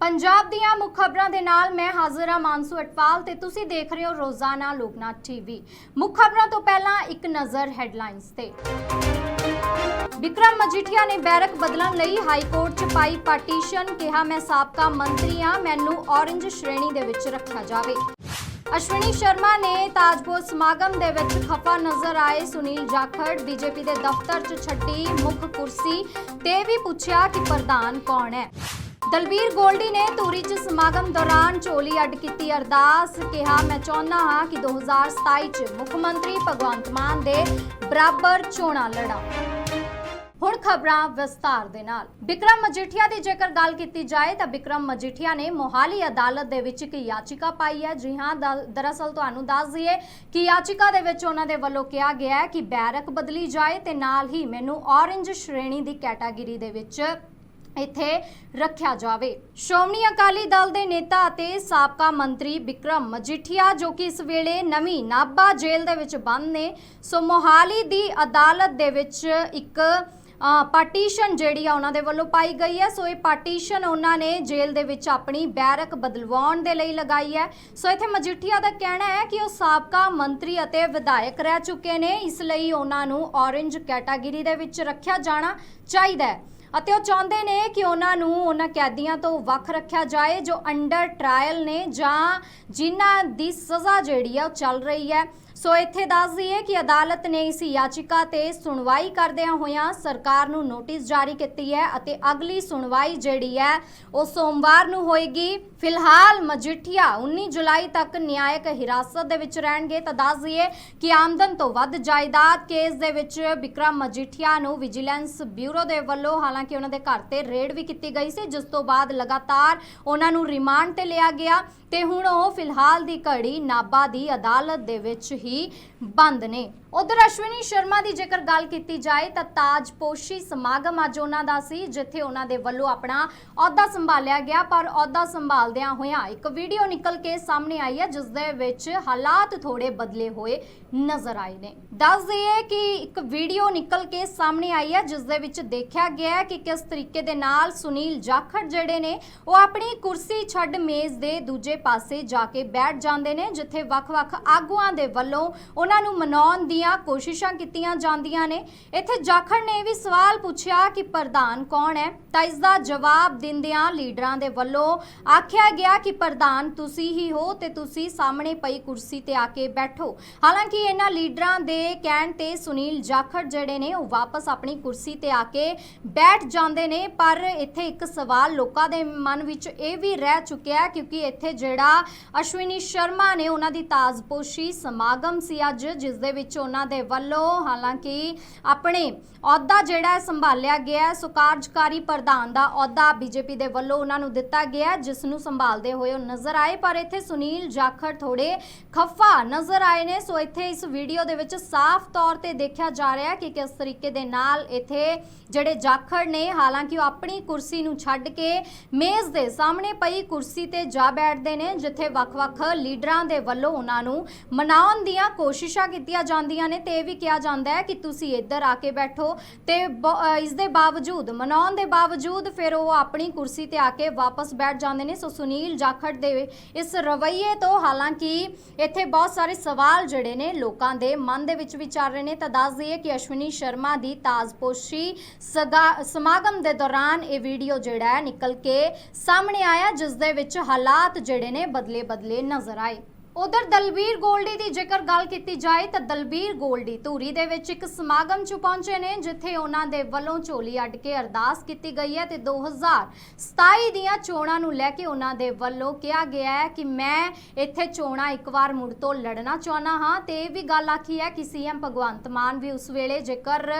ਪੰਜਾਬ ਦੀਆਂ ਮੁੱਖ ਖਬਰਾਂ ਦੇ ਨਾਲ ਮੈਂ ਹਾਜ਼ਰ ਹਾਂ ਮਾਨਸੂ ਅਟਪਾਲ ਤੇ ਤੁਸੀਂ ਦੇਖ ਰਹੇ ਹੋ ਰੋਜ਼ਾਨਾ ਲੋਕਨਾਥ ਟੀਵੀ ਮੁੱਖ ਖਬਰਾਂ ਤੋਂ ਪਹਿਲਾਂ ਇੱਕ ਨਜ਼ਰ ਹੈਡਲਾਈਨਸ ਤੇ। ਵਿਕਰਮ ਮਜੀਠੀਆ ਨੇ ਬੈਰਕ ਬਦਲਣ ਲਈ ਹਾਈ ਕੋਰਟ 'ਚ ਪਾਈ ਪਟੀਸ਼ਨ ਕਿਹਾ ਮੈਂ ਸਾਬਕਾ ਮੰਤਰੀ ਹਾਂ, ਮੈਨੂੰ ਔਰੰਜ ਸ਼੍ਰੇਣੀ ਦੇ ਵਿੱਚ ਰੱਖਿਆ ਜਾਵੇ। ਅਸ਼ਵਨੀ ਸ਼ਰਮਾ ਨੇ ਤਾਜਪੁਰ ਸਮਾਗਮ ਦੇ ਵਿੱਚ ਖਫਾ ਨਜ਼ਰ ਆਏ ਸੁਨੀਲ ਜਾਖੜ, ਬੀਜੇਪੀ ਦੇ ਦਫ਼ਤਰ 'ਚ ਛੱਡੀ ਮੁੱਖ ਕੁਰਸੀ ਤੇ ਵੀ ਪੁੱਛਿਆ ਕਿ ਪ੍ਰਧਾਨ ਕੌਣ ਹੈ। ਦਲਬੀਰ ਗੋਲਡੀ ਨੇ ਧੂਰੀ 'ਚ ਸਮਾਗਮ ਦੌਰਾਨ ਝੋਲੀ ਅੱਡ ਕੀਤੀ ਅਰਦਾਸ, ਕਿਹਾ, ਮੈਂ ਚਾਹੁੰਦਾ ਹਾਂ ਕਿ 2027 'ਚ ਮੁੱਖ ਮੰਤਰੀ ਭਗਵੰਤ ਮਾਨ ਦੇ ਬਰਾਬਰ ਚੋਣਾਂ ਲੜਾਂ। ਹੁਣ ਖਬਰਾਂ ਵਿਸਤਾਰ ਦੇ ਨਾਲ। ਵਿਕਰਮ ਮਜੀਠੀਆ ਦੀ ਜੇਕਰ ਗੱਲ ਕੀਤੀ ਜਾਏ ਤਾਂ ਵਿਕਰਮ ਮਜੀਠੀਆ ਨੇ ਮੋਹਾਲੀ ਅਦਾਲਤ ਦੇ ਵਿੱਚ ਇੱਕ ਯਾਚਿਕਾ ਪਾਈ ਹੈ। ਜੀ ਹਾਂ, ਦ- ਦਰਅਸਲ ਤੁਹਾਨੂੰ ਦੱਸ ਦਈਏ ਕਿ ਯਾਚਿਕਾ ਦੇ ਵਿੱਚ ਉਹਨਾਂ ਦੇ ਵੱਲੋਂ ਕਿਹਾ ਗਿਆ ਹੈ ਕਿ ਬੈਰਕ ਬਦਲੀ ਜਾਏ ਤੇ ਨਾਲ ਹੀ ਮੈਨੂੰ ਔਰੰਜ ਸ਼੍ਰੇਣੀ ਦੀ ਕੈਟਾਗਰੀ ਦੇ ਵਿੱਚ ਇੱਥੇ ਰੱਖਿਆ ਜਾਵੇ। ਸ਼੍ਰੋਮਣੀ ਅਕਾਲੀ ਦਲ ਦੇ ਨੇਤਾ ਅਤੇ ਸਾਬਕਾ ਮੰਤਰੀ ਵਿਕਰਮ ਮਜੀਠੀਆ, ਜੋ ਕਿ ਇਸ ਵੇਲੇ ਨਵੀਂ ਨਾਭਾ ਜੇਲ੍ਹ ਦੇ ਵਿੱਚ ਬੰਦ ਨੇ, ਸੋ ਮੋਹਾਲੀ ਦੀ ਅਦਾਲਤ ਦੇ ਵਿੱਚ ਇੱਕ ਪਾਰਟੀਸ਼ਨ ਜਿਹੜੀ ਆ ਉਹਨਾਂ ਦੇ ਵੱਲੋਂ ਪਾਈ ਗਈ ਹੈ। ਸੋ ਇਹ ਪਾਰਟੀਸ਼ਨ ਉਹਨਾਂ ਨੇ ਜੇਲ੍ਹ ਦੇ ਵਿੱਚ ਆਪਣੀ ਬੈਰਕ ਬਦਲਵਾਉਣ ਦੇ ਲਈ ਲਗਾਈ ਹੈ। ਸੋ ਇੱਥੇ ਮਜੀਠੀਆ ਦਾ ਕਹਿਣਾ ਹੈ ਕਿ ਉਹ ਸਾਬਕਾ ਮੰਤਰੀ ਅਤੇ ਵਿਧਾਇਕ ਰਹਿ ਚੁੱਕੇ ਨੇ, ਇਸ ਲਈ ਉਹਨਾਂ ਨੂੰ ਔਰੰਜ ਕੈਟਾਗਰੀ ਦੇ ਵਿੱਚ ਰੱਖਿਆ ਜਾਣਾ ਚਾਹੀਦਾ ਹੈ। ਅਤੇ ਉਹ ਚਾਹੁੰਦੇ ਨੇ ਕਿ ਉਹਨਾਂ ਨੂੰ ਉਹਨਾਂ ਕੈਦੀਆਂ ਤੋਂ ਵੱਖ ਰੱਖਿਆ ਜਾਏ ਜੋ ਅੰਡਰ ਟ੍ਰਾਇਲ ਨੇ ਜਾਂ ਜਿਨ੍ਹਾਂ ਦੀ ਸਜ਼ਾ ਜਿਹੜੀ ਆ ਉਹ ਚੱਲ ਰਹੀ ਹੈ। ਸੋ ਇੱਥੇ ਦੱਸ ਦਈਏ ਕਿ ਅਦਾਲਤ ਨੇ ਇਸ ਯਾਚਿਕਾ ਤੇ ਸੁਣਵਾਈ ਕਰਦਿਆਂ ਹੋਇਆਂ ਸਰਕਾਰ ਨੂੰ ਨੋਟਿਸ ਜਾਰੀ ਕੀਤੀ ਹੈ ਅਤੇ ਅਗਲੀ ਸੁਣਵਾਈ ਜਿਹੜੀ ਹੈ ਉਹ ਸੋਮਵਾਰ ਨੂੰ ਹੋਏਗੀ। ਫਿਲਹਾਲ ਮਜੀਠੀਆ 19 ਜੁਲਾਈ ਤੱਕ ਨਿਆਇਕ ਹਿਰਾਸਤ ਦੇ ਵਿੱਚ ਰਹਿਣਗੇ। ਤਾਂ ਦੱਸ ਦਈਏ ਕਿ ਆਮਦਨ ਤੋਂ ਵੱਧ ਜਾਇਦਾਦ ਕੇਸ ਦੇ ਵਿੱਚ ਵਿਕਰਮ ਮਜੀਠੀਆ ਨੂੰ ਵਿਜੀਲੈਂਸ ਬਿਊਰੋ ਦੇ ਵੱਲੋਂ ਹਾਲਾਂਕਿ ਉਹਨਾਂ ਦੇ ਘਰ ਤੇ ਰੇਡ ਵੀ ਕੀਤੀ ਗਈ ਸੀ, ਜਿਸ ਤੋਂ ਬਾਅਦ ਲਗਾਤਾਰ ਉਹਨਾਂ ਨੂੰ ਰਿਮਾਂਡ ਤੇ ਲਿਆ ਗਿਆ ਤੇ ਹੁਣ ਉਹ ਫਿਲਹਾਲ ਦੀ ਘੜੀ ਨਾਬਾ ਦੀ ਅਦਾਲਤ ਦੇ ਵਿੱਚ ਹੀ ਬੰਦ ਨੇ। ਉਧਰ ਅਸ਼ਵਨੀ ਸ਼ਰਮਾ ਦੀ ਜੇਕਰ ਗੱਲ ਕੀਤੀ ਜਾਏ ਤਾਂ ਤਾਜਪੋਸ਼ੀ ਸਮਾਗਮ ਅੱਜ ਉਹਨਾਂ ਦਾ ਸੀ, ਜਿੱਥੇ ਉਹਨਾਂ ਦੇ ਵੱਲੋਂ ਆਪਣਾ ਅਹੁਦਾ ਸੰਭਾਲਿਆ ਗਿਆ, ਪਰ ਅਹੁਦਾ ਸੰਭਾਲਦਿਆਂ ਹੋਇਆਂ ਇੱਕ ਵੀਡੀਓ ਨਿਕਲ ਕੇ ਸਾਹਮਣੇ ਆਈ ਹੈ, ਜਿਸ ਦੇ ਵਿੱਚ ਹਾਲਾਤ ਥੋੜੇ ਬਦਲੇ ਹੋਏ ਨਜ਼ਰ ਆਏ ਨੇ। ਦੱਸ ਦਈਏ ਕਿ ਇੱਕ ਵੀਡੀਓ ਨਿਕਲ ਕੇ ਸਾਹਮਣੇ ਆਈ ਹੈ, ਜਿਸ ਦੇ ਵਿੱਚ ਦੇਖਿਆ ਗਿਆ ਹੈ ਕਿ ਕਿਸ ਤਰੀਕੇ ਦੇ ਨਾਲ ਸੁਨੀਲ ਜਾਖੜ ਜਿਹੜੇ ਨੇ, ਉਹ ਆਪਣੀ ਕੁਰਸੀ ਛੱਡ ਮੇਜ਼ ਦੇ ਦੂਜੇ ਪਾਸੇ ਜਾ ਕੇ ਬੈਠ ਜਾਂਦੇ ਨੇ, ਜਿੱਥੇ ਵੱਖ-ਵੱਖ ਆਗੂਆਂ ਦੇ ਵੱਲੋਂ ਉਹਨਾਂ ਨੂੰ ਮਨਾਉਣ ਦੀਆਂ ਕੋਸ਼ਿਸ਼ਾਂ ਕੀਤੀਆਂ ਜਾਂਦੀਆਂ ਨੇ। ਇੱਥੇ ਜਾਖੜ ਨੇ ਇਹ ਵੀ ਸਵਾਲ ਪੁੱਛਿਆ ਕਿ ਪ੍ਰਧਾਨ ਕੌਣ ਹੈ? ਤਾਂ ਇਸ ਦਾ ਜਵਾਬ ਦਿੰਦਿਆਂ ਲੀਡਰਾਂ ਦੇ ਵੱਲੋਂ ਆਖਿਆ ਗਿਆ ਕਿ, ਪ੍ਰਧਾਨ, ਤੁਸੀਂ ਹੀ ਹੋ ਤੇ ਤੁਸੀਂ ਸਾਹਮਣੇ ਪਈ ਕੁਰਸੀ ਤੇ ਆ ਕੇ ਬੈਠੋ। ਹਾਲਾਂਕਿ ਇਹਨਾਂ ਲੀਡਰਾਂ ਦੇ ਕਹਿਣ ਤੇ ਸੁਨੀਲ ਜਾਖੜ ਜਿਹੜੇ ਨੇ, ਉਹ ਵਾਪਸ ਆਪਣੀ ਕੁਰਸੀ ਤੇ ਆ ਕੇ ਬੈਠ ਜਾਂਦੇ ਨੇ। ਪਰ ਇੱਥੇ ਇੱਕ ਸਵਾਲ ਲੋਕਾਂ ਦੇ ਮਨ ਵਿੱਚ ਇਹ ਵੀ ਰਹਿ ਚੁੱਕਿਆ ਕਿਉਂਕਿ ਇੱਥੇ ਜਿਹੜਾ ਅਸ਼ਵਨੀ ਸ਼ਰਮਾ ਨੇ ਉਹਨਾਂ ਦੀ ਤਾਜ਼ਪੋਸ਼ੀ ਸਮਾਗਮ ਸੀ ਅੱਜ, ਜਿਸ ਦੇ ਵਿੱਚ ਉਹਨਾਂ ਦੇ ਵੱਲੋਂ ਹਾਲਾਂਕਿ ਆਪਣੇ ਅਹੁਦਾ ਜਿਹੜਾ ਸੰਭਾਲਿਆ ਗਿਆ ਸੋ ਕਾਰਜਕਾਰੀ ਪ੍ਰਧਾਨ ਦਾ ਅਹੁਦਾ ਬੀਜੇਪੀ ਦੇ ਵੱਲੋਂ ਉਹਨਾਂ ਨੂੰ ਦਿੱਤਾ ਗਿਆ ਜਿਸ ਨੂੰ ਸੰਭਾਲਦੇ ਹੋਏ ਉਹ ਨਜ਼ਰ ਆਏ। ਪਰ ਇੱਥੇ ਸੁਨੀਲ ਜਾਖੜ ਥੋੜੇ ਖਫਾ ਨਜ਼ਰ ਆਏ ਨੇ। ਸੋ ਇੱਥੇ ਇਸ ਵੀਡੀਓ ਦੇ ਵਿੱਚ ਸਾਫ਼ ਤੌਰ ਤੇ ਦੇਖਿਆ ਜਾ ਰਿਹਾ ਕਿ ਕਿਸ ਤਰੀਕੇ ਦੇ ਨਾਲ ਇੱਥੇ ਜਿਹੜੇ ਜਾਖੜ ਨੇ, ਹਾਲਾਂਕਿ ਉਹ ਆਪਣੀ ਕੁਰਸੀ ਨੂੰ ਛੱਡ ਕੇ ਮੇਜ਼ ਦੇ ਸਾਹਮਣੇ ਪਈ ਕੁਰਸੀ ਤੇ ਜਾ ਬੈਠਦੇ ਨੇ, ਜਿੱਥੇ ਵੱਖ-ਵੱਖ ਲੀਡਰਾਂ ਦੇ ਵੱਲੋਂ ਉਹਨਾਂ ਨੂੰ ਮਨਾਉਣ ਦੀਆਂ ਕੋਸ਼ਿਸ਼ਾਂ ਕੀਤੀਆਂ ਜਾਂਦੀਆਂ ਨੇ ਤੇ ਇਹ ਵੀ ਕਿਹਾ ਜਾਂਦਾ ਹੈ ਕਿ ਤੁਸੀਂ ਇੱਧਰ ਆ ਕੇ ਬੈਠੋ ਤੇ ਇਸ ਦੇ ਬਾਵਜੂਦ, ਮਨਾਉਣ ਦੇ ਬਾਵਜੂਦ ਫਿਰ ਉਹ ਆਪਣੀ ਕੁਰਸੀ ਤੇ ਆ ਕੇ ਵਾਪਸ ਬੈਠ ਜਾਂਦੇ ਨੇ। ਸੋ ਸੁਨੀਲ ਜਾਖੜ ਦੇ ਇਸ ਰਵੱਈਏ ਤੋਂ ਹਾਲਾਂਕਿ ਇੱਥੇ ਬਹੁਤ ਸਾਰੇ ਸਵਾਲ ਜਿਹੜੇ ਨੇ ਲੋਕਾਂ ਦੇ ਮਨ ਦੇ ਵਿੱਚ ਵਿਚਾਰ ਰਹੇ ਨੇ। ਤਾਂ ਦੱਸ ਦਈਏ ਕਿ ਅਸ਼ਵਨੀ ਸ਼ਰਮਾ ਦੀ ਤਾਜ਼ਪੋਸ਼ੀ ਸਮਾਗਮ ਦੇ ਦੌਰਾਨ ਇਹ ਵੀਡੀਓ ਜਿਹੜਾ ਹੈ ਨਿਕਲ ਕੇ ਸਾਹਮਣੇ ਆਇਆ, ਜਿਸ ਦੇ ਵਿੱਚ ਹਾਲਾਤ ਜਿਹੜੇ ਨੇ ਬਦਲੇ ਬਦਲੇ ਨਜ਼ਰ ਆਏ। ਉਧਰ ਦਲਬੀਰ ਗੋਲਡੀ ਦੀ ਜੇਕਰ ਗੱਲ ਕੀਤੀ ਜਾਏ ਤਾਂ ਦਲਬੀਰ ਗੋਲਡੀ ਧੂਰੀ ਦੇ ਵਿੱਚ ਇੱਕ ਸਮਾਗਮ 'ਚ ਪਹੁੰਚੇ ਨੇ, ਜਿੱਥੇ ਉਹਨਾਂ ਦੇ ਵੱਲੋਂ ਝੋਲੀ ਅੱਡ ਕੇ ਅਰਦਾਸ ਕੀਤੀ ਗਈ ਹੈ ਤੇ 2027 ਦੀਆਂ ਚੋਣਾਂ ਨੂੰ ਲੈ ਕੇ ਉਹਨਾਂ ਦੇ ਵੱਲੋਂ ਕਿਹਾ ਗਿਆ ਹੈ ਕਿ ਮੈਂ ਇੱਥੇ ਚੋਣਾਂ ਇੱਕ ਵਾਰ ਮੁੜ ਤੋਂ ਲੜਨਾ ਚਾਹੁੰਦਾ ਹਾਂ ਤੇ ਇਹ ਵੀ ਗੱਲ ਆਖੀ ਹੈ ਕਿ ਸੀਐਮ ਭਗਵੰਤ ਮਾਨ ਵੀ ਉਸ ਵੇਲੇ ਜੇਕਰ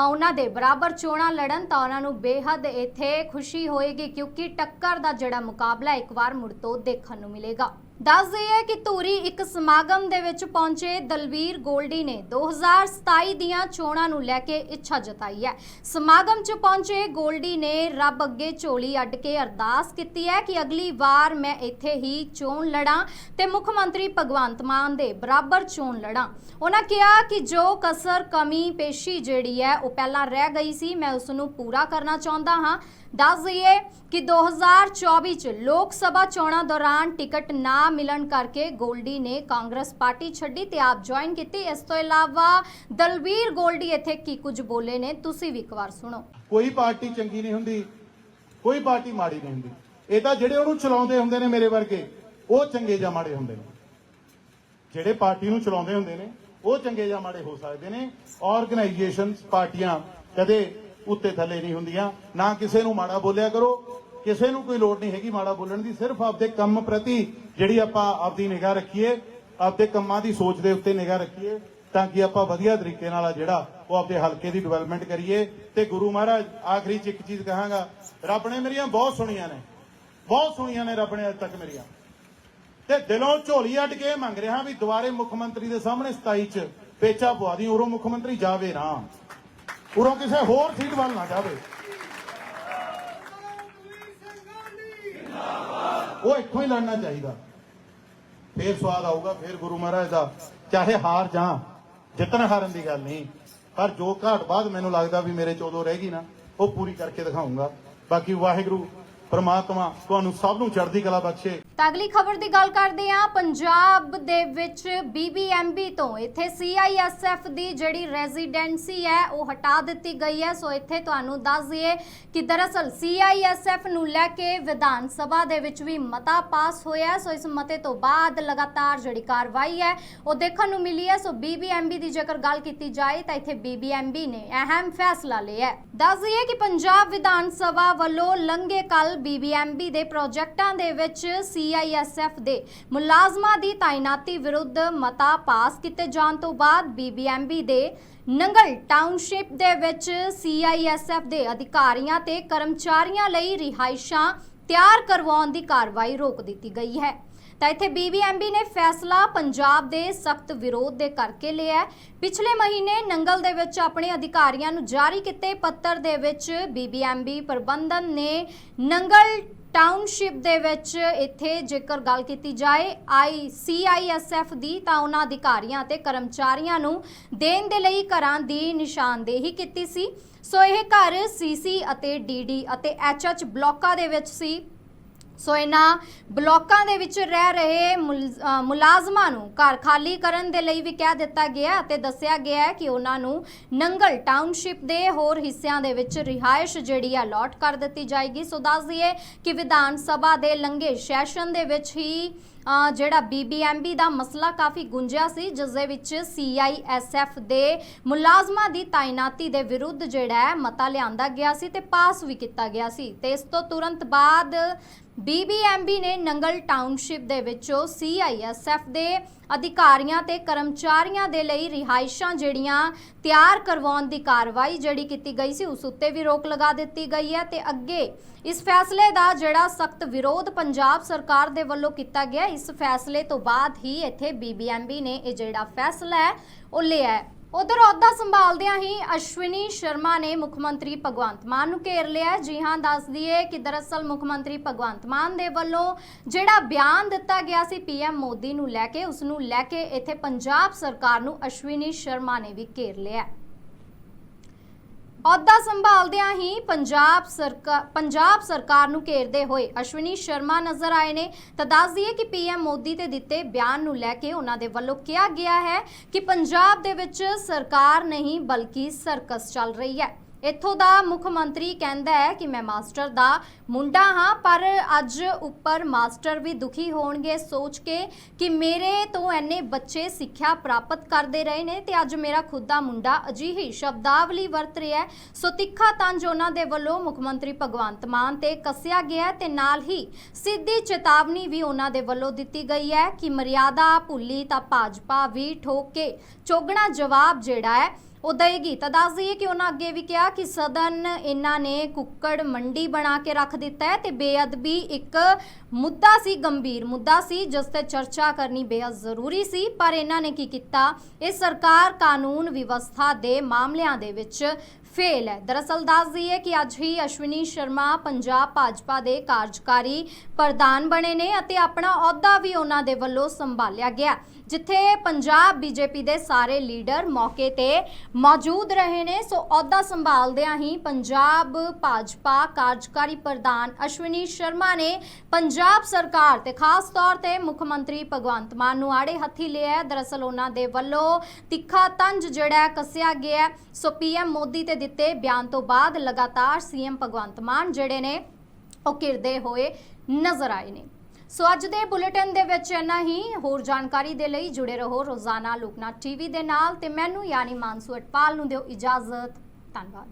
ਉਹਨਾਂ ਦੇ ਬਰਾਬਰ ਚੋਣਾਂ ਲੜਨ ਤਾਂ ਉਹਨਾਂ ਨੂੰ ਬੇਹੱਦ ਇੱਥੇ ਖੁਸ਼ੀ ਹੋਏਗੀ ਕਿਉਂਕਿ ਟੱਕਰ ਦਾ ਜਿਹੜਾ ਮੁਕਾਬਲਾ ਇੱਕ ਵਾਰ ਮੁੜ ਤੋਂ ਦੇਖਣ ਨੂੰ ਮਿਲੇਗਾ। ਦੱਸ ਦਈਏ ਕਿ ਧੂਰੀ ਇੱਕ ਸਮਾਗਮ ਦੇ ਵਿੱਚ ਪਹੁੰਚੇ ਦਲਵੀਰ ਗੋਲਡੀ ਨੇ 2027 ਦੀਆਂ ਚੋਣਾਂ ਨੂੰ ਲੈ ਕੇ ਇੱਛਾ ਜਤਾਈ ਹੈ। ਸਮਾਗਮ 'ਚ ਪਹੁੰਚੇ ਗੋਲਡੀ ਨੇ ਰੱਬ ਅੱਗੇ ਝੋਲੀ ਅੱਡ ਕੇ ਅਰਦਾਸ ਕੀਤੀ ਹੈ ਕਿ ਅਗਲੀ ਵਾਰ ਮੈਂ ਇੱਥੇ ਹੀ ਚੋਣ ਲੜਾਂ ਤੇ ਮੁੱਖ ਮੰਤਰੀ ਭਗਵੰਤ ਮਾਨ ਦੇ ਬਰਾਬਰ ਚੋਣ ਲੜਾਂ। ਉਹਨਾਂ ਕਿਹਾ ਕਿ ਜੋ ਕਸਰ, ਕਮੀ, ਪੇਸ਼ੀ ਜਿਹੜੀ ਹੈ, ਉਹ ਪਹਿਲਾਂ ਰਹਿ ਗਈ ਸੀ। ਮੈਂ ਉਸ ਨੂੰ ਪੂਰਾ ਕਰਨਾ ਚਾਹੁੰਦਾ ਹਾਂ। ਦੱਸ ਦਈਏ ਕਿ 2024 ਚ ਲੋਕ ਸਭਾ ਚੋਣਾਂ ਦੌਰਾਨ ਟਿਕਟ ਨਾ ਮਿਲਣ ਕਰਕੇ ਗੋਲਡੀ ਨੇ ਕਾਂਗਰਸ ਪਾਰਟੀ ਛੱਡੀ ਤੇ ਆਪ ਜੁਆਇਨ ਕੀਤੀ। ਇਸ ਤੋਂ ਇਲਾਵਾ ਦਲਵੀਰ ਗੋਲਡੀ ਇੱਥੇ ਕੀ ਕੁਝ ਬੋਲੇ ਨੇ, ਤੁਸੀਂ ਵੀ ਇੱਕ ਵਾਰ ਸੁਣੋ। ਕੋਈ ਪਾਰਟੀ ਚੰਗੀ ਨਹੀਂ ਹੁੰਦੀ, ਕੋਈ ਪਾਰਟੀ ਮਾੜੀ ਨਹੀਂ ਹੁੰਦੀ। ਇਹ ਤਾਂ ਜਿਹੜੇ ਉਹਨੂੰ ਚਲਾਉਂਦੇ ਹੁੰਦੇ ਨੇ ਮੇਰੇ ਵਰਗੇ, ਉਹ ਚੰਗੇ ਜਾਂ ਮਾੜੇ ਹੁੰਦੇ ਨੇ। ਜਿਹੜੇ ਪਾਰਟੀ ਨੂੰ ਚਲਾਉਂਦੇ ਹੁੰਦੇ ਨੇ, ਉਹ ਚੰਗੇ ਜਾਂ ਮਾੜੇ ਹੋ ਸਕਦੇ ਨੇ। ਆਰਗੇਨਾਈਜੇਸ਼ਨਸ ਪਾਰਟੀਆਂ ਕਦੇ ਉੱਤੇ ਥੱਲੇ ਨਹੀਂ ਹੁੰਦੀਆਂ, ਨਾ ਕਿਸੇ ਨੂੰ ਮਾੜਾ ਬੋਲਿਆ ਕਰੋ ਕਿਸੇ ਨੂੰ ਕੋਈ ਲੋੜ ਨਹੀਂ ਹੈਗੀ ਮਾੜਾ ਬੋਲਣ ਦੀ, ਸਿਰਫ ਆਪਦੇ ਕੰਮ ਪ੍ਰਤੀ ਜਿਹੜੀ ਆਪਾਂ ਆਪਦੀ ਨਿਗਾਹ ਰੱਖੀਏ, ਆਪਦੇ ਕੰਮਾਂ ਦੀ ਸੋਚ ਦੇ ਉੱਤੇ ਨਿਗਾਹ ਰੱਖੀਏ, ਤਾਂ ਕਿ ਆਪਾਂ ਵਧੀਆ ਤਰੀਕੇ ਨਾਲ ਆ ਜਿਹੜਾ ਉਹ ਆਪਦੇ ਹਲਕੇ ਦੀ ਡਿਵੈਲਪਮੈਂਟ ਕਰੀਏ। ਤੇ ਗੁਰੂ ਮਹਾਰਾਜ, ਆਖਰੀ ਚ ਇੱਕ ਚੀਜ਼ ਕਹਾਂਗਾ, ਰੱਬ ਨੇ ਮੇਰੀਆਂ ਬਹੁਤ ਸੁਣੀਆਂ ਨੇ, ਬਹੁਤ ਸੁਣੀਆਂ ਨੇ ਰੱਬ ਨੇ ਅੱਜ ਤੱਕ ਮੇਰੀਆਂ। ਤੇ ਦਿਲੋਂ ਝੋਲੀ ਅੱਡ ਕੇ ਮੰਗ ਰਿਹਾ ਵੀ ਦੁਬਾਰੇ ਮੁੱਖ ਮੰਤਰੀ ਦੇ ਸਾਹਮਣੇ 27 ਚ ਪੇਚਾ ਪਵਾ ਦੀ, ਉਰੋਂ ਮੁੱਖ ਮੰਤਰੀ ਜਾਵੇ ਨਾ ਉਰੋਂ ਕਿਸੇ ਹੋਰ ਸੀਟ ਵੱਲ ਨਾ ਜਾਵੇ। ਉਹ ਇੱਥੋਂ ਹੀ ਲੜਨਾ ਚਾਹੀਦਾ। ਫੇਰ ਸਵਾਦ ਆਊਗਾ, ਫੇਰ ਗੁਰੂ ਮਹਾਰਾਜ ਦਾ। ਚਾਹੇ ਹਾਰ ਜਾਂ, ਜਿੱਤਣ ਹਾਰਨ ਦੀ ਗੱਲ ਨਹੀਂ। ਪਰ ਜੋ ਘਾਟ ਬਾਅਦ ਮੈਨੂੰ ਲੱਗਦਾ ਵੀ ਮੇਰੇ ਚ ਉਦੋਂ ਰਹਿ ਗਈ ਨਾ, ਉਹ ਪੂਰੀ ਕਰਕੇ ਦਿਖਾਉਂਗਾ ਬਾਕੀ ਵਾਹਿਗੁਰੂ ਪ੍ਰਮਾਤਮਾ ਤੁਹਾਨੂੰ ਸਭ ਨੂੰ ਚੜ੍ਹਦੀ ਕਲਾ ਬਖਸ਼ੇ। ਤਾਂ ਅਗਲੀ ਖਬਰ ਦੀ ਗੱਲ ਕਰਦੇ ਹਾਂ, ਪੰਜਾਬ ਦੇ ਵਿੱਚ ਬੀਬੀਐਮਬੀ ਤੋਂ ਇੱਥੇ ਸੀਆਈਐਸਐਫ ਦੀ ਜਿਹੜੀ ਰੈਜ਼ੀਡੈਂਸੀ ਹੈ, ਉਹ ਹਟਾ ਦਿੱਤੀ ਗਈ ਹੈ। ਸੋ ਇੱਥੇ ਤੁਹਾਨੂੰ ਦੱਸ ਦਈਏ ਕਿ ਦਰਅਸਲ ਸੀਆਈਐਸਐਫ ਨੂੰ ਲੈ ਕੇ ਵਿਧਾਨ ਸਭਾ ਦੇ ਵਿੱਚ ਵੀ ਮਤਾ ਪਾਸ ਹੋਇਆ ਸੋ ਇਸ ਮਤੇ ਤੋਂ ਬਾਅਦ ਲਗਾਤਾਰ ਜਿਹੜੀ ਕਾਰਵਾਈ ਹੈ, ਉਹ ਦੇਖਣ ਨੂੰ ਮਿਲੀ ਹੈ। ਸੋ ਬੀਬੀਐਮਬੀ ਦੀ ਜੇਕਰ ਗੱਲ ਕੀਤੀ ਜਾਏ, ਤਾਂ ਇੱਥੇ ਬੀਬੀਐਮਬੀ ਨੇ ਅਹਿਮ ਫੈਸਲਾ ਲਿਆ ਹੈ। ਦੱਸ ਦਈਏ ਕਿ ਪੰਜਾਬ ਵਿਧਾਨ ਸਭਾ ਵੱਲੋਂ ਲੰਘੇ ਕੱਲ ਬੀਬੀਐਮਬੀ ਦੇ ਪ੍ਰੋਜੈਕਟਾਂ ਦੇ ਵਿੱਚ ਸੀਆਈਐਸਐਫ ਦੇ ਮੁਲਾਜ਼ਮਾਂ ਦੀ ਤਾਇਨਾਤੀ ਵਿਰੁੱਧ ਮਤਾ ਪਾਸ ਕੀਤੇ ਜਾਣ ਤੋਂ ਬਾਅਦ ਬੀਬੀਐਮਬੀ ਦੇ ਨੰਗਲ ਟਾਊਨਸ਼ਿਪ ਦੇ ਵਿੱਚ ਸੀਆਈਐਸਐਫ ਦੇ ਅਧਿਕਾਰੀਆਂ ਤੇ ਕਰਮਚਾਰੀਆਂ ਲਈ ਰਿਹਾਇਸ਼ਾਂ ਤਿਆਰ ਕਰਵਾਉਣ ਦੀ ਕਾਰਵਾਈ ਰੋਕ ਦਿੱਤੀ ਗਈ ਹੈ। ਤਾਂ ਇੱਥੇ ਬੀਬੀਐਮਬੀ ਨੇ ਫੈਸਲਾ ਪੰਜਾਬ ਦੇ ਸਖਤ ਵਿਰੋਧ ਦੇ ਕਰਕੇ ਲਿਆ ਪਿਛਲੇ ਮਹੀਨੇ ਨੰਗਲ ਦੇ ਵਿੱਚ ਆਪਣੇ ਅਧਿਕਾਰੀਆਂ ਨੂੰ ਜਾਰੀ ਕੀਤੇ ਪੱਤਰ ਦੇ ਵਿੱਚ ਬੀਬੀਐਮਬੀ ਪ੍ਰਬੰਧਨ ਨੇ ਨੰਗਲ ਟਾਊਨਸ਼ਿਪ ਦੇ ਵਿੱਚ ਇੱਥੇ ਜੇਕਰ ਗੱਲ ਕੀਤੀ ਜਾਏ, ਆਈ ਸੀਆਈਐਸਐਫ ਦੀ, ਤਾਂ ਉਹਨਾਂ ਅਧਿਕਾਰੀਆਂ ਅਤੇ ਕਰਮਚਾਰੀਆਂ ਨੂੰ ਦੇਣ ਦੇ ਲਈ ਘਰਾਂ ਦੀ ਨਿਸ਼ਾਨਦੇਹੀ ਕੀਤੀ ਸੀ। ਸੋ ਇਹ ਘਰ ਸੀਸੀ ਅਤੇ ਡੀਡੀ ਅਤੇ ਐਚਐਚ ਬਲਾਕਾਂ ਦੇ ਵਿੱਚ ਸੀ। ਸੋ ਇਹਨਾਂ ਬਲਾਕਾਂ ਦੇ ਵਿੱਚ ਰਹਿ ਰਹੇ ਮੁਲ- ਮੁਲਾਜ਼ਮਾਂ ਨੂੰ ਘਰ ਖਾਲੀ ਕਰਨ ਦੇ ਲਈ ਵੀ ਕਹਿ ਦਿੱਤਾ ਗਿਆ ਅਤੇ ਦੱਸਿਆ ਗਿਆ ਹੈ ਕਿ ਉਹਨਾਂ ਨੂੰ ਨੰਗਲ ਟਾਊਨਸ਼ਿਪ ਦੇ ਹੋਰ ਹਿੱਸਿਆਂ ਦੇ ਵਿੱਚ ਰਿਹਾਇਸ਼ ਜਿਹੜੀ ਹੈ ਅਲਾਟ ਕਰ ਦਿੱਤੀ ਜਾਏਗੀ। ਸੋ ਦੱਸ ਦਈਏ ਕਿ ਵਿਧਾਨ ਸਭਾ ਦੇ ਲੰਘੇ ਸੈਸ਼ਨ ਦੇ ਵਿੱਚ ਹੀ ਜਿਹੜਾ ਬੀਬੀਐਮਬੀ ਦਾ ਮਸਲਾ ਕਾਫੀ ਗੁੰਝਿਆ ਸੀ, ਜਿਸ ਦੇ ਵਿੱਚ ਸੀਆਈਐਸਐਫ ਦੇ ਮੁਲਾਜ਼ਮਾਂ ਦੀ ਤਾਇਨਾਤੀ ਦੇ ਵਿਰੁੱਧ ਜਿਹੜਾ ਹੈ ਮਤਾ ਲਿਆਂਦਾ ਗਿਆ ਸੀ ਤੇ ਪਾਸ ਵੀ ਕੀਤਾ ਗਿਆ ਸੀ। ਤੇ ਇਸ ਤੋਂ ਤੁਰੰਤ ਬਾਅਦ ਬੀਬੀਐਮਬੀ ਨੇ ਨੰਗਲ ਟਾਊਨਸ਼ਿਪ ਦੇ ਵਿੱਚੋਂ ਸੀਆਈਐਸਐਫ ਦੇ ਅਧਿਕਾਰੀਆਂ ਤੇ ਕਰਮਚਾਰੀਆਂ ਦੇ ਲਈ ਰਿਹਾਇਸ਼ਾਂ ਜਿਹੜੀਆਂ ਤਿਆਰ ਕਰਵਾਉਣ ਦੀ ਕਾਰਵਾਈ ਜਿਹੜੀ ਕੀਤੀ ਗਈ ਸੀ, ਉਸ ਉੱਤੇ ਵੀ ਰੋਕ ਲਗਾ ਦਿੱਤੀ ਗਈ ਹੈ ਤੇ ਅੱਗੇ ਇਸ ਫੈਸਲੇ ਦਾ ਜਿਹੜਾ ਸਖਤ ਵਿਰੋਧ ਪੰਜਾਬ ਸਰਕਾਰ ਦੇ ਵੱਲੋਂ ਕੀਤਾ ਗਿਆ, ਇਸ ਫੈਸਲੇ ਤੋਂ ਬਾਅਦ ਹੀ ਇੱਥੇ ਬੀਬੀਐਮਬੀ ਨੇ ਇਹ ਜਿਹੜਾ ਫੈਸਲਾ ਹੈ, ਉਹ ਲਿਆ ਹੈ। ਉਧਰ ਅਹੁਦਾ ਸੰਭਾਲਦਿਆਂ ਹੀ ਅਸ਼ਵਨੀ ਸ਼ਰਮਾ ਨੇ ਮੁੱਖ ਮੰਤਰੀ ਭਗਵੰਤ ਮਾਨ ਨੂੰ ਘੇਰ ਲਿਆ ਜੀ ਹਾਂ, ਦੱਸ ਦਈਏ ਕਿ ਦਰਅਸਲ ਮੁੱਖ ਮੰਤਰੀ ਭਗਵੰਤ ਮਾਨ ਦੇ ਵੱਲੋਂ ਜਿਹੜਾ ਬਿਆਨ ਦਿੱਤਾ ਗਿਆ ਸੀ ਪੀਐਮ ਮੋਦੀ ਨੂੰ ਲੈ ਕੇ, ਉਸ ਨੂੰ ਲੈ ਕੇ ਇੱਥੇ ਪੰਜਾਬ ਸਰਕਾਰ ਨੂੰ ਅਸ਼ਵਨੀ ਸ਼ਰਮਾ ਨੇ ਵੀ ਘੇਰ ਲਿਆ ਅਹੁਦਾ ਸੰਭਾਲਦਿਆਂ ਹੀ ਪੰਜਾਬ ਸਰਕਾਰ ਪੰਜਾਬ ਸਰਕਾਰ ਨੂੰ ਘੇਰਦੇ ਹੋਏ ਅਸ਼ਵਨੀ ਸ਼ਰਮਾ ਨਜ਼ਰ ਆਏ ਨੇ। ਤਾਂ ਦੱਸ ਦਈਏ ਕਿ ਪੀਐਮ ਮੋਦੀ ਤੇ ਦਿੱਤੇ ਬਿਆਨ ਨੂੰ ਲੈ ਕੇ ਉਹਨਾਂ ਦੇ ਵੱਲੋਂ ਕਿਹਾ ਗਿਆ ਹੈ ਕਿ ਪੰਜਾਬ ਦੇ ਵਿੱਚ ਸਰਕਾਰ ਨਹੀਂ, ਬਲਕਿ ਸਰਕਸ ਚੱਲ ਰਹੀ ਹੈ। ਇੱਥੋਂ ਦਾ ਮੁੱਖ ਮੰਤਰੀ ਕਹਿੰਦਾ ਹੈ ਕਿ ਮੈਂ ਮਾਸਟਰ ਦਾ ਮੁੰਡਾ ਹਾਂ, ਪਰ ਅੱਜ ਉੱਪਰ ਮਾਸਟਰ ਵੀ ਦੁਖੀ ਹੋਣਗੇ ਸੋਚ ਕੇ ਕਿ ਮੇਰੇ ਤੋਂ ਐਨੇ ਬੱਚੇ ਸਿੱਖਿਆ ਪ੍ਰਾਪਤ ਕਰਦੇ ਰਹੇ ਨੇ ਤੇ ਅੱਜ ਮੇਰਾ ਖੁਦ ਦਾ ਮੁੰਡਾ ਅਜਿਹੀ ਸ਼ਬਦਾਵਲੀ ਵਰਤ ਰਿਹਾ ਹੈ। ਸੋ ਤਿੱਖਾ ਤੰਜ ਉਹਨਾਂ ਦੇ ਵੱਲੋਂ ਮੁੱਖ ਮੰਤਰੀ ਭਗਵੰਤ ਮਾਨ ਤੇ ਕੱਸਿਆ ਗਿਆ ਹੈ ਤੇ ਨਾਲ ਹੀ ਸਿੱਧੀ ਚੇਤਾਵਨੀ ਵੀ ਉਹਨਾਂ ਦੇ ਵੱਲੋਂ ਦਿੱਤੀ ਗਈ ਹੈ ਕਿ ਮਰਿਆਦਾ ਭੁੱਲੀ ਤਾਂ ਭਾਜਪਾ ਵੀ ਠੋਕ ਕੇ ਚੋਗਣਾ ਜਵਾਬ ਜਿਹੜਾ ਹੈ ਉਹ ਦੇਗੀ ਤਾਂ ਦੱਸ ਦਈਏ ਕਿ ਉਹਨਾਂ ਅੱਗੇ ਵੀ ਕਿਹਾ ਕਿ ਸਦਨ ਇਹਨਾਂ ਨੇ ਕੁੱਕੜ ਮੰਡੀ ਬਣਾ ਕੇ ਰੱਖ ਦਿੱਤਾ ਹੈ ਤੇ ਬੇਅਦਬੀ ਇੱਕ ਮੁੱਦਾ ਸੀ, ਗੰਭੀਰ ਮੁੱਦਾ ਸੀ, ਜਿਸ ਤੇ ਚਰਚਾ ਕਰਨੀ ਬੇਹੱਦ ਜ਼ਰੂਰੀ ਸੀ। ਪਰ ਇਹਨਾਂ ਨੇ ਕੀ ਕੀਤਾ? ਇਹ ਸਰਕਾਰ ਕਾਨੂੰਨ ਵਿਵਸਥਾ ਦੇ ਮਾਮਲਿਆਂ ਦੇ ਵਿੱਚ ਫੇਲ ਹੈ। ਦਰਅਸਲ ਦੱਸ ਦਈਏ ਕਿ ਅੱਜ ਹੀ ਅਸ਼ਵਨੀ ਸ਼ਰਮਾ ਪੰਜਾਬ ਭਾਜਪਾ ਦੇ ਕਾਰਜਕਾਰੀ ਪ੍ਰਧਾਨ ਬਣੇ ਨੇ ਅਤੇ ਆਪਣਾ ਅਹੁਦਾ ਵੀ ਉਹਨਾਂ ਦੇ ਵੱਲੋਂ ਸੰਭਾਲਿਆ ਗਿਆ। ਜਿੱਥੇ ਪੰਜਾਬ ਬੀਜੇਪੀ ਦੇ ਸਾਰੇ ਲੀਡਰ ਮੌਕੇ ਤੇ ਮੌਜੂਦ ਰਹੇ ਨੇ, ਸੋ ਅਹੁਦਾ ਸੰਭਾਲਦਿਆਂ ਹੀ ਪੰਜਾਬ ਭਾਜਪਾ ਕਾਰਜਕਾਰੀ ਪ੍ਰਧਾਨ ਅਸ਼ਵਨੀ ਸ਼ਰਮਾ ਨੇ ਪੰਜਾਬ ਸਰਕਾਰ ਤੇ ਖਾਸ ਤੌਰ ਤੇ ਮੁੱਖ ਮੰਤਰੀ ਭਗਵੰਤ ਮਾਨ ਨੂੰ ਆੜੇ ਹੱਥੀ ਲਿਆ ਦਰਅਸਲ ਉਹਨਾਂ ਦੇ ਵੱਲੋਂ ਤਿੱਖਾ ਤੰਜ ਜਿਹੜਾ ਕੱਸਿਆ ਗਿਆ ਹੈ। ਸੋ ਪੀਐਮ ਮੋਦੀ ਤੇ ਦਿੱਤੇ ਬਿਆਨ ਤੋਂ ਬਾਅਦ ਲਗਾਤਾਰ ਸੀਐਮ ਭਗਵੰਤ ਮਾਨ ਜਿਹੜੇ ਨੇ, ਉਹ ਕਿਰਦੇ ਹੋਏ ਨਜ਼ਰ ਆਏ ਨੇ ਸੋ ਅੱਜ ਦੇ ਬੁਲੇਟਿਨ ਦੇ ਵਿੱਚ ਇੰਨਾ ਹੀ। ਹੋਰ ਜਾਣਕਾਰੀ ਦੇ ਲਈ ਜੁੜੇ ਰਹੋ ਰੋਜ਼ਾਨਾ ਲੋਕਨਾਥ ਟੀਵੀ ਦੇ ਨਾਲ ਤੇ ਮੈਨੂੰ ਯਾਨੀ ਮਾਨਸੂ ਅਟਪਾਲ ਨੂੰ ਦਿਓ ਇਜਾਜ਼ਤ। ਧੰਨਵਾਦ।